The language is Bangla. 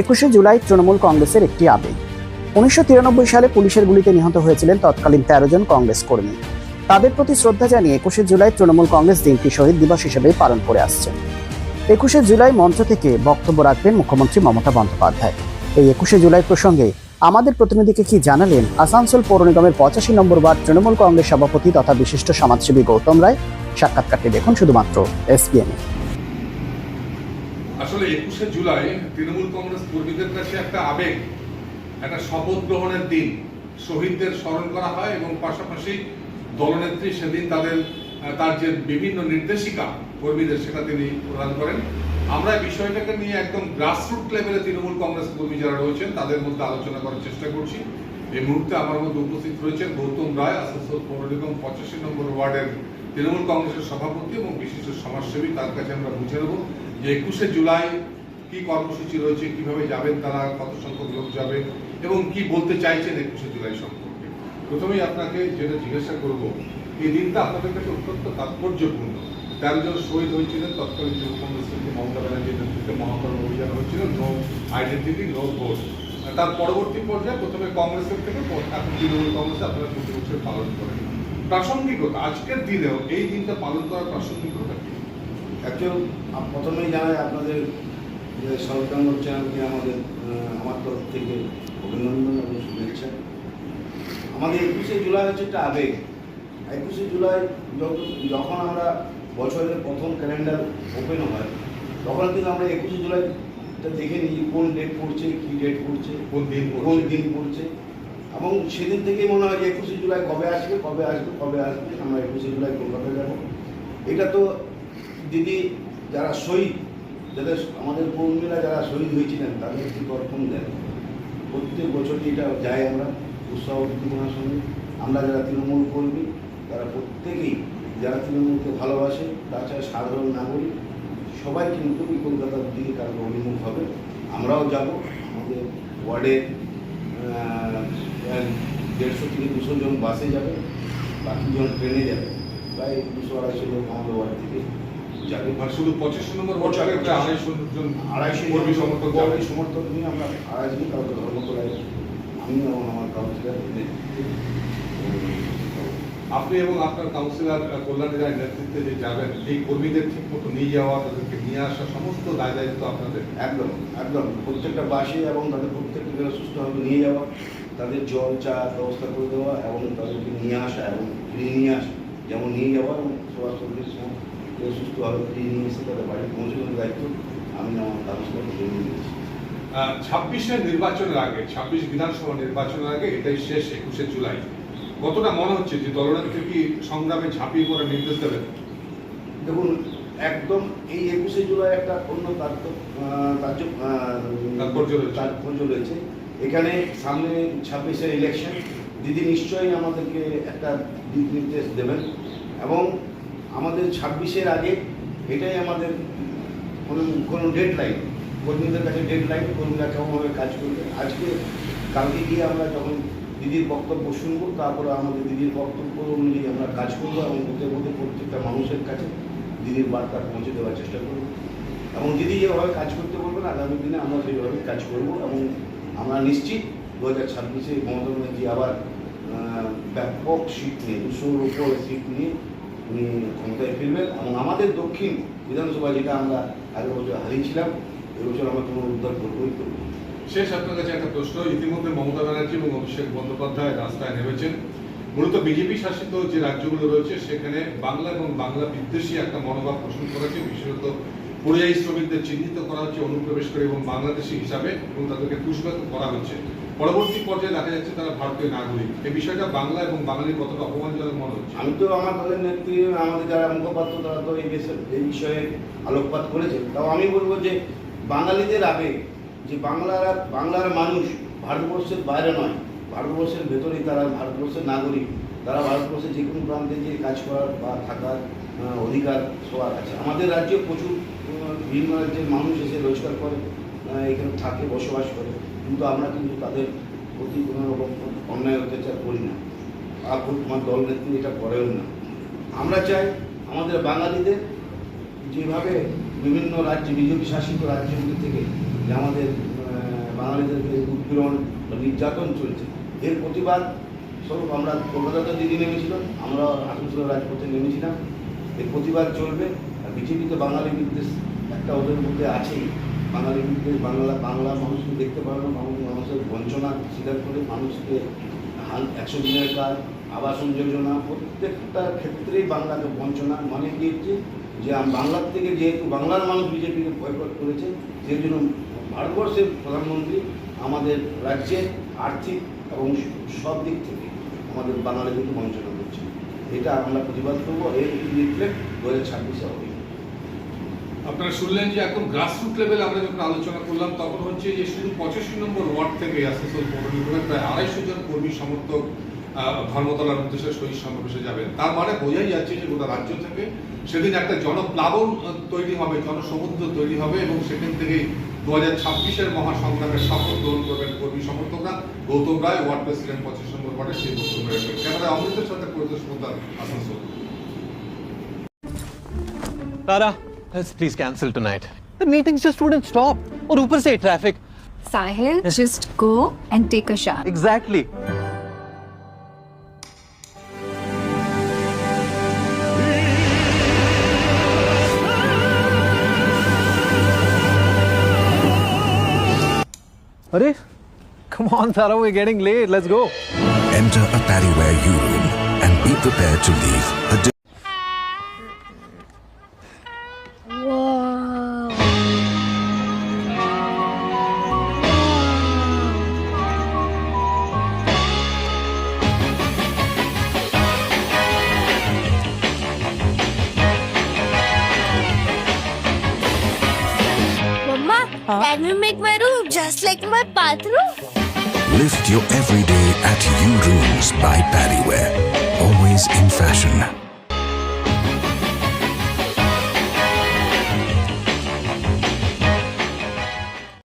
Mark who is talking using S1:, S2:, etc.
S1: একুশে জুলাই তৃণমূল কংগ্রেসের একটি আবেগ। উনিশশো তিরানব্বই সালে পুলিশের গুলিতে নিহত হয়েছিলেন তৎকালীন তেরো জন কংগ্রেস কর্মী। তাদের প্রতি শ্রদ্ধা জানিয়ে একুশে জুলাই তৃণমূল কংগ্রেস দিনটি শহীদ দিবস হিসেবে পালন করে আসছে একুশে জুলাই মঞ্চ থেকে বক্তব্য রাখবেন মুখ্যমন্ত্রী মমতা বন্দ্যোপাধ্যায়। এই একুশে জুলাই প্রসঙ্গে আমাদের প্রতিনিধিকে কি জানালেন আসানসোল পৌর নিগমের পঁচাশি নম্বর ওয়ার্ড তৃণমূল কংগ্রেস সভাপতি তথা বিশিষ্ট সমাজসেবী গৌতম রায়? সাক্ষাৎকারটি দেখুন শুধুমাত্র এসপিএম
S2: আসলে একুশে জুলাই তৃণমূল কংগ্রেস কর্মীদের কাছে একটা আবেগ, একটা শপথ গ্রহণের দিন। শহীদদের স্মরণ করা হয় এবং পাশাপাশি দলনেত্রী সেদিন তাদের, তার যে বিভিন্ন নির্দেশিকা কর্মীদের সেটা তিনি প্রদান করেন। আমরা বিষয়টাকে নিয়ে একদম গ্রাসরুট লেভেলে তৃণমূল কংগ্রেস কর্মী যারা রয়েছেন, তাদের মধ্যে আলোচনা করার চেষ্টা করছি। এই মুহূর্তে আমার মধ্যে উপস্থিত রয়েছেন গৌতম রায়, আসানসোল পৌর নিগম, পঁচাশি নম্বর ওয়ার্ডের তৃণমূল কংগ্রেসের সভাপতি এবং বিশিষ্ট সমাজসেবী, তার কাছে আমরা বুঝে নেব যে একুশে জুলাই কি কর্মসূচি রয়েছে, কীভাবে যাবেন তারা, কত সংখ্যক লোক যাবে এবং কি বলতে চাইছেন একুশে জুলাই সম্পর্কে। প্রথমেই আপনাকে যেটা জিজ্ঞাসা করব, এই দিনটা আপনাদের কাছে অত্যন্ত তাৎপর্যপূর্ণ। তেরো জন শহীদ হয়েছিলেন, তৎকালীন যুব কংগ্রেস মমতা ব্যানার্জির নেতৃত্বে মহাকরণ অভিযান হয়েছিল, নো আইডেন্টিটি, নো ভোট। তার পরবর্তী পর্যায়ে প্রথমে কংগ্রেসের থেকে, এখন তৃণমূল কংগ্রেসে আপনারা প্রতি বছর পালন করেন। প্রাসঙ্গিকতা আজকের দিনেও এই দিনটা পালন করার প্রাসঙ্গিকতা কি?
S3: অ্যাকচুয়াল প্রথমেই জানাই আপনাদের যে সরকার চ্যানেলকে আমাদের আমার তরফ থেকে অভিনন্দন এবং শুভেচ্ছা। আমাদের একুশে জুলাই হচ্ছে একটা আবেগ। একুশে জুলাই যখন- যখন আমরা বছরের প্রথম ক্যালেন্ডার ওপেন হয় তখন কিন্তু আমরা একুশে জুলাইটা দেখে নিই কোন ডেট পড়ছে কী ডেট পড়ছে
S2: কোন দিন
S3: কোন দিন পড়ছে। এবং সেদিন থেকেই মনে হয় যে একুশে জুলাই কবে আসবে কবে আসবে কবে আসবে, আমরা একুশে জুলাই কলকাতায় যাব। এটা তো দিদি যারা শহীদ, যাদের আমাদের কর্মীরা যারা শহীদ হয়েছিলেন, তাদের একটি অর্পণ দেন। প্রত্যেক বছরই এটা যাই আমরা উৎসাহ উদ্দীপনার সঙ্গে আমরা যারা তৃণমূল কর্মী, তারা প্রত্যেকেই যারা তৃণমূলকে ভালোবাসে তাছাড়া সাধারণ নাগরিক, সবাই কিন্তু এই কলকাতার দিকে কারণ অভিমুখ হবে। আমরাও যাব, আমাদের ওয়ার্ডে দেড়শো থেকে দুশো জন বাসে যাবে বাকি জন ট্রেনে যাবে। প্রায় দুশো আড়াইশো লোক আমাদের ওয়ার্ড থেকে যাবে।
S2: আর শুধু পঁচিশ নম্বর বছরে প্রায় আড়াইশো জন
S3: আড়াইশো
S2: কর্মী সমর্থক যাবে?
S3: কর্মী সমর্থক নিয়ে আমরা আড়াইশো কাউকে ধর্মতলায় আমি এবং আমার কাউন্সিলার
S2: আপনি এবং আপনার কাউন্সিলর কল্যাণী রায়ের নেতৃত্বে যে যাবেন এই কর্মীদের ঠিক মতো নিয়ে যাওয়া তাদেরকে নিয়ে আসা সমস্ত দায় দায়িত্ব আপনাদের
S3: একদম। একদম। প্রত্যেকটা বাসে এবং তাদের প্রত্যেকটা যারা সুস্থভাবে নিয়ে যাওয়া তাদের জল চা ব্যবস্থা করে দেওয়া এবং তাদেরকে নিয়ে আসা এবং ফিরিয়ে নিয়ে আসা। যেমন নিয়ে যাওয়া এবং সবার কেউ সুস্থভাবে ফিরিয়ে নিয়ে এসে তাদের বাড়ি পৌঁছে দেওয়ার দায়িত্ব আমি আমার কাউন্সিলরকে জমিয়ে দিয়েছি
S2: ছাব্বিশের নির্বাচনের আগে ছাব্বিশ বিধানসভা নির্বাচনের আগে এটাই শেষ একুশে জুলাই। কতটা মনে হচ্ছে যে দলনেত্রী কি সংগ্রামে ঝাঁপিয়ে পড়ার নির্দেশ দেবেন?
S3: দেখুন একদম এই একুশে জুলাই একটা অন্য
S2: তাৎপর্য।
S3: তাৎপর্য রয়েছে। এখানে সামনে ছাব্বিশের ইলেকশন দিদি নিশ্চয়ই আমাদেরকে একটা দিক নির্দেশ দেবেন। এবং আমাদের ছাব্বিশের আগে এটাই আমাদের কোনো কোনো ডেড লাইন কর্মীদের কাছে ডেড লাইন কর্মীরা কেমনভাবে কাজ করবে। আজকে, কালকে গিয়ে আমরা যখন দিদির বক্তব্য শুনব, তারপরে আমাদের দিদির বক্তব্য অনুযায়ী আমরা কাজ করব এবং ওদের মধ্যে প্রত্যেকটা মানুষের কাছে দিদির বার্তা পৌঁছে দেওয়ার চেষ্টা করব। এবং দিদি যেভাবে কাজ করতে বলবেন, আগামী দিনে আমরা সেইভাবে কাজ করব এবং আমরা নিশ্চিত দু হাজার ছাব্বিশে মমতা ব্যানার্জি আবার ব্যাপক সিট নিয়ে, দুশোর উপর সিট নিয়ে উনি ক্ষমতায় ফিরবেন এবং আমাদের দক্ষিণ বিধানসভা যেটা আমরা আগের বছর হারিয়েছিলাম এবছর আমরা কোনো উদ্ধার করবোই করব।
S2: শেষ আপনার কাছে একটা প্রশ্ন, ইতিমধ্যে মমতা ব্যানার্জি এবং অভিষেক বন্দ্যোপাধ্যায় রাস্তায় নেমেছেন। মূলত বিজেপি শাসিত যে রাজ্যগুলো রয়েছে, সেখানে বাংলা এবং বাংলা বিদ্বেষী একটা মনোভাব পোষণ করেছে, বিশেষত পরিযায়ী শ্রমিকদের চিহ্নিত করা হচ্ছে অনুপ্রবেশকারী এবং বাংলাদেশী হিসাবে এবং তাদেরকে পুষব্যাক করা হচ্ছে। পরবর্তী পর্যায়ে দেখা যাচ্ছে তারা ভারতীয় নাগরিক। এই বিষয়টা বাংলা এবং বাঙালির কতটা অপমানজনক মনে হচ্ছে?
S3: আমি তো আমার দলের নেত্রী, আমাদের যারা মুখপাত্র, তারা তো এই এই বিষয়ে আলোকপাত করেছে। তাও আমি বলব যে বাঙালিদের আবেগ, যে বাংলারা, বাংলার মানুষ ভারতবর্ষের বাইরে নয়, ভারতবর্ষের ভেতরেই তারা ভারতবর্ষের নাগরিক। তারা ভারতবর্ষের যে কোনো প্রান্তে যে কাজ করার বা থাকার অধিকার সবার আছে আমাদের রাজ্যে প্রচুর আহ, ভিন্ন রাজ্যের মানুষ এসে রোজগার করে এখানে থাকে বসবাস করে কিন্তু আমরা কিন্তু তাদের প্রতি কোনো রকম অন্যায় অত্যাচার করি না। আর তোমার দল নেত্রী এটা করেও না। আমরা চাই আমাদের বাঙালিদের যেভাবে বিভিন্ন রাজ্যে বিজেপি শাসিত রাজ্যগুলি থেকে যে আমাদের বাঙালিদেরকে উৎপীড়ন বা নির্যাতন চলছে এর প্রতিবাদ স্বরূপ আমরা কলকাতাতে দিদি নেমেছিল আমরা আসানসোলের রাজপথে নেমেছিলাম। এর প্রতিবাদ চলবে। আর বিজেপি তো বাঙালি বিদ্বেষ একটা ওদের মধ্যে আছেই। বাঙালি বিদ্বেষ, বাংলা বাংলা মানুষকে দেখতে পারল বাংলা মানুষের বঞ্চনা স্বীকার করে মানুষকে হাল, একশো দিনের কাজ, আবাসন যোজনা, প্রত্যেকটা ক্ষেত্রেই বাংলাকে বঞ্চনা মানে দিয়েছে যে বাংলার থেকে যেহেতু বাংলার মানুষ বিজেপিকে বয়কট করেছে, সেই জন্য ভারতবর্ষের প্রধানমন্ত্রী আমাদের রাজ্যে আর্থিক এবং সব দিক থেকে আমাদের বাঙালিদেরকে বঞ্চনা করছে। এটা আমরা প্রতিবাদ করব এর রিফ্লেক্ট দু হাজার ছাব্বিশে হবে
S2: আপনারা শুনলেন যে এখন গ্রাসরুট লেভেলে আমরা যখন আলোচনা করলাম তখন হচ্ছে যে শুধু পঁচাশি নম্বর ওয়ার্ড থেকে আসানসোল পৌর নিগমের প্রায় আড়াইশো জন কর্মী সমর্থক ধর্মতলার উদ্দেশ্যে শহীদ সমাবেশে যাবেন। তার মানে বোঝাই যাচ্ছে যে গোটা রাজ্য থেকে সেদিন একটা জনপ্লাবন তৈরি হবে জনসমুদ্র তৈরি হবে এবং সেখান থেকে দু হাজার ছাব্বিশের মহাসংগ্রামের শপথ গ্রহণ করবেন কর্মী সমর্থকরা। গৌতম রায় ওয়ার্ড প্রেসিডেন্ট পঁচিশ নম্বর ওয়ার্ডে সেই বক্তব্য রাখবেন ক্যামেরায় অমৃতের সাথে Poddar Asansol.
S4: Tara, Let's please cancel tonight. The meetings just wouldn't stop. Or upar se traffic.
S5: Sahil, yes. just go and take a shower.
S4: Exactly. Are? Come on, Taro, we're getting late. Let's go.
S6: Enter a paddyware you room and be prepared to leave a
S7: can you make my room just like my bathroom?
S6: Lift your everyday at U rooms by Paddyware. Always in fashion.